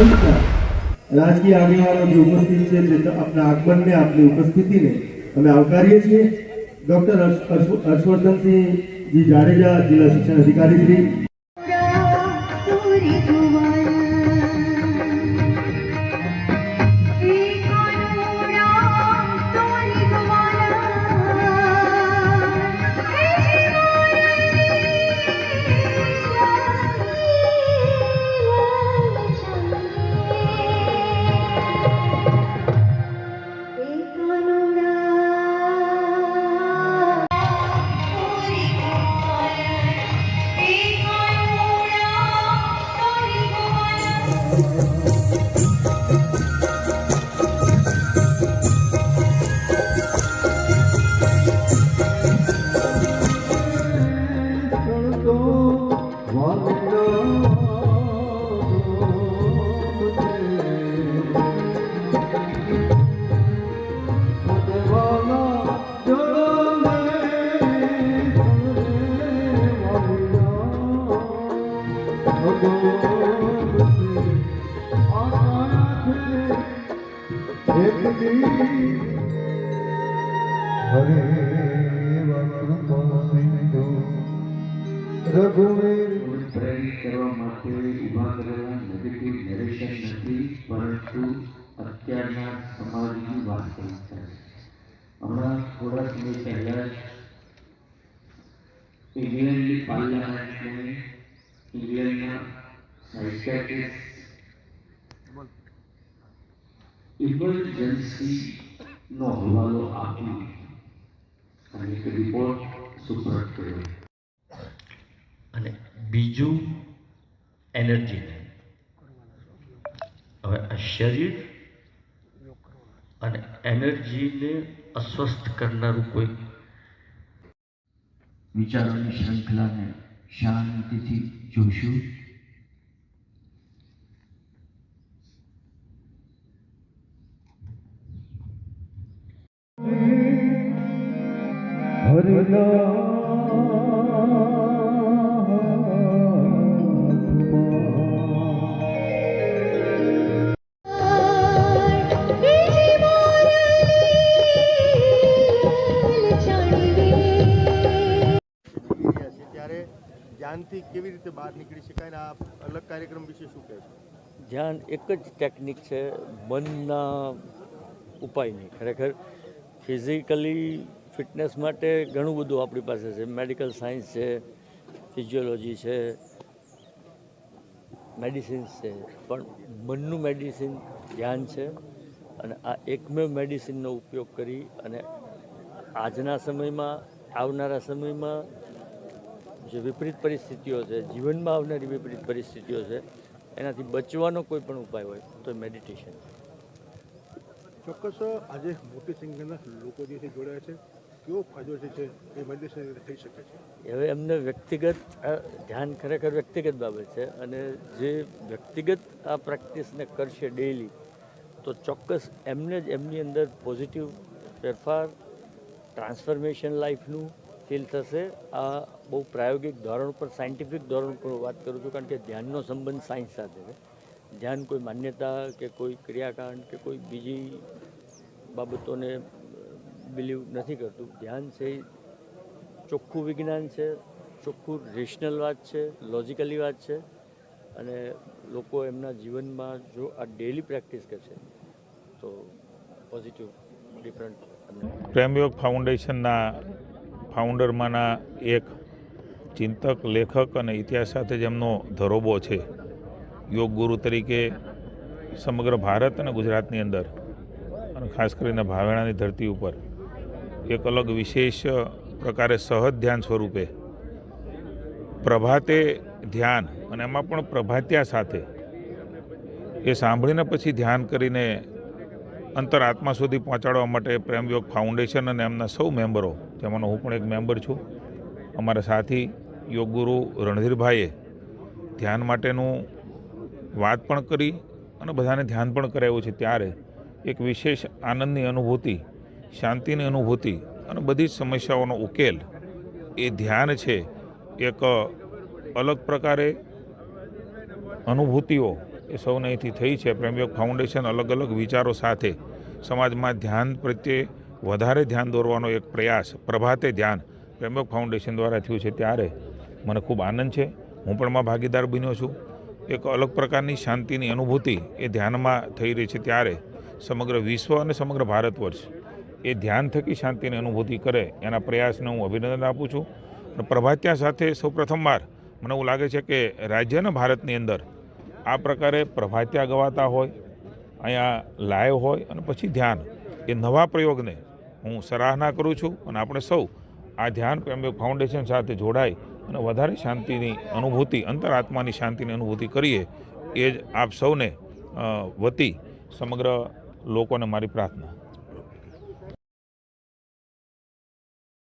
રાજકીય આગેવાનો જે ઉપસ્થિત છે તે આપણા આગમનને, આપની ઉપસ્થિતિને અમે આવકારીએ છીએ. ડૉક્ટર હર્ષવર્ધનસિંહજી જાડેજા, જિલ્લા શિક્ષણ અધિકારી શ્રી Oh, પ્રેરિત કરવા માટે ઊભા કરેલા નેગેટિવ નેરેશન નથી પરંતુ અત્યારના સમાજની વાસ્તવિકતા છે હમણાં થોડા સમય પહેલા જ ઇંગ્લેન્ડની પાર્લામેન્ટને ઇંગ્લેન્ડના સાયકેટ્રિસ્ટ ઇમરજન્સીનો હવાલો આપી અને એક રિપોર્ટ સુપરત કર્યો અને બીજું એનર્જીને હવે આ શરીર અને એનર્જીને અસ્વસ્થ કરનારું કોઈ વિચારોની શ્રંખલાને શાંતિથી જોશું. ધ્યાનથી કેવી રીતે બહાર નીકળી શકાય આ અલગ કાર્યક્રમ વિશે શું કહેશો ધ્યાન એક જ ટેકનિક છે, મનના ઉપાયની. ખરેખર ફિઝિકલી ફિટનેસ માટે ઘણું બધું આપણી પાસે છે. મેડિકલ સાયન્સ છે, ફિઝિયોલોજી છે, મેડિસિન્સ છે. પણ મનનું મેડિસિન ધ્યાન છે અને આ એકમેવ મેડિસિનનો ઉપયોગ કરી અને આજના સમયમાં, આવનારા સમયમાં જે વિપરીત પરિસ્થિતિઓ છે, જીવનમાં આવનારી વિપરીત પરિસ્થિતિઓ છે, એનાથી બચવાનો કોઈ પણ ઉપાય હોય તો મેડિટેશન. ચોક્કસ આજે મોટી સંખ્યાના લોકો જે જોડાયા છે. કેવો ફાયદો છે એ હવે એમને વ્યક્તિગત ધ્યાન ખરેખર વ્યક્તિગત બાબત છે અને જે વ્યક્તિગત આ પ્રેક્ટિસને કરશે ડેઇલી તો ચોક્કસ એમને જ એમની અંદર પોઝિટિવ ફેરફાર ટ્રાન્સફોર્મેશન લાઈફનું ફીલ થશે. આ બહુ પ્રાયોગિક ધોરણ પર સાયન્ટિફિક ધોરણ પર વાત કરું છું, કારણ કે ધ્યાનનો સંબંધ સાયન્સ સાથે છે. ધ્યાન કોઈ માન્યતા કે કોઈ ક્રિયાકાંડ કે કોઈ બીજી બાબતોને બિલીવ નથી કરતું. ધ્યાન છે, ચોખ્ખું વિજ્ઞાન છે, ચોખ્ખું રેશનલ વાત છે લોજિકલી વાત છે અને લોકો એમના જીવનમાં જો આ ડેલી પ્રેક્ટિસ કરશે તો પોઝિટિવ ડિફરન્ટ પ્રેમયોગ ફાઉન્ડેશનના ફાઉન્ડરમાંના એક ચિંતક, લેખક અને ઇતિહાસ સાથે જેમનો ધરોબો છે, યોગ ગુરુ તરીકે સમગ્ર ભારત અને ગુજરાતની અંદર અને ખાસ કરીને ભાવેણાની ધરતી ઉપર. એક અલગ વિશેષ પ્રકારે સહજ ધ્યાન સ્વરૂપે. પ્રભાતે ધ્યાન અને એમાં પણ પ્રભાત્યા સાથે. એ સાંભળીને પછી ધ્યાન કરીને અંતર આત્મા સુધી પહોંચાડવા માટે પ્રેમયોગ ફાઉન્ડેશન અને એમના સૌ મેમ્બરો, જેમાંનો હું પણ એક મેમ્બર છું, અમારા સાથી યોગગુરુ રણધીરભાઈએ ધ્યાન માટેનું વાત પણ કરી અને બધાને ધ્યાન પણ કરાવ્યું છે. ત્યારે એક વિશેષ આનંદની અનુભૂતિ શાંતિની અનુભૂતિ અને બધી જ સમસ્યાઓનો ઉકેલ એ ધ્યાન છે. એક અલગ પ્રકારે અનુભૂતિઓ એ સૌને અહીંથી થઈ છે. પ્રેમયોગ ફાઉન્ડેશન અલગ અલગ વિચારો સાથે સમાજમાં ધ્યાન પ્રત્યે વધારે ધ્યાન દોરવાનો એક પ્રયાસ, પ્રભાતે ધ્યાન પ્રેમયોગ ફાઉન્ડેશન દ્વારા થયું છે ત્યારે મને ખૂબ આનંદ છે. હું પણ માં ભાગીદાર બન્યો છું. એક અલગ પ્રકારની શાંતિની અનુભૂતિ એ ધ્યાનમાં થઈ રહી છે ત્યારે સમગ્ર વિશ્વ અને સમગ્ર ભારત વર્ષ એ ધ્યાન થકી શાંતિની અનુભૂતિ કરે એના પ્રયાસને હું અભિનંદન આપું છું. અને પ્રભાત્યા સાથે સૌ પ્રથમવાર મને એવું લાગે છે કે રાજ્યના ભારતની અંદર આ પ્રકારે પ્રભાત્યા ગવાતા હોય, અહીંયા લાઈવ હોય અને પછી ધ્યાન એ નવા પ્રયોગને હું સરાહના કરું છું અને આપણે સૌ આ ધ્યાન પ્રેમયોગ ફાઉન્ડેશન સાથે જોડાય અને વધારે શાંતિની અનુભૂતિ, અંતરાત્માની શાંતિની અનુભૂતિ કરીએ એ જ આપ સૌને વતી સમગ્ર લોકોને મારી પ્રાર્થના.